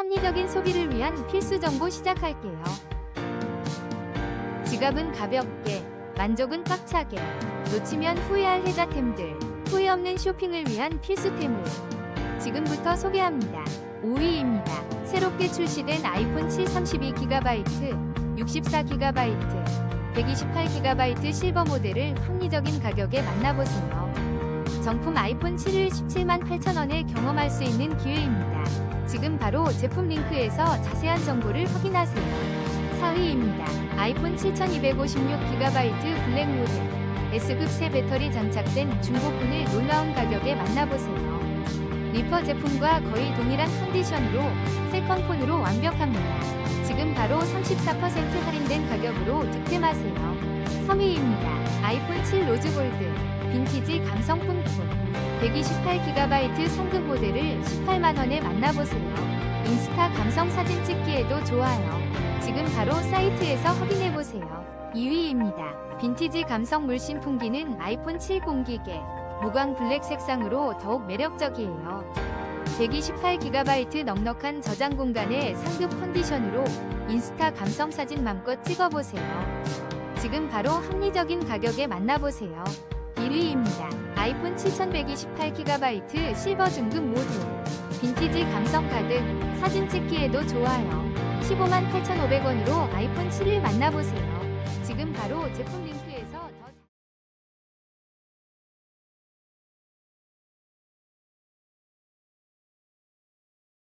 합리적인 소비를 위한 필수 정보 시작할게요. 지갑은 가볍게, 만족은 꽉차게, 놓치면 후회할 혜자템들, 후회 없는 쇼핑을 위한 필수템을 지금부터 소개합니다. 5위입니다. 새롭게 출시된 아이폰 7 32GB, 64GB, 128GB 실버 모델을 합리적인 가격에 만나보세요. 정품 아이폰 7을 17만 8천원에 경험할 수 있는 기회입니다. 지금 바로 제품 링크에서 자세한 정보를 확인하세요. 4위입니다. 아이폰 7256GB 블랙 모델 S급 새 배터리 장착된 중고폰을 놀라운 가격에 만나보세요. 리퍼 제품과 거의 동일한 컨디션으로 세컨폰으로 완벽합니다. 지금 바로 34% 할인된 가격으로 득템하세요. 3위입니다. 아이폰 7 로즈 골드 빈티지 감성 폰폰 128GB 상급 모델을 18만원에 만나보세요. 인스타 감성 사진 찍기에도 좋아요. 지금 바로 사이트에서 확인해보세요. 2위입니다. 빈티지 감성 물씬 풍기는 아이폰 7 공기계 무광 블랙 색상으로 더욱 매력적이에요. 128GB 넉넉한 저장 공간의 상급 컨디션으로 인스타 감성 사진 맘껏 찍어보세요. 지금 바로 합리적인 가격에 만나보세요. 1위입니다. 아이폰 7128GB 실버 중급 모델. 빈티지 감성 가득, 사진 찍기에도 좋아요. 15만 8,500원으로 아이폰 7을 만나보세요. 지금 바로 제품 링크에서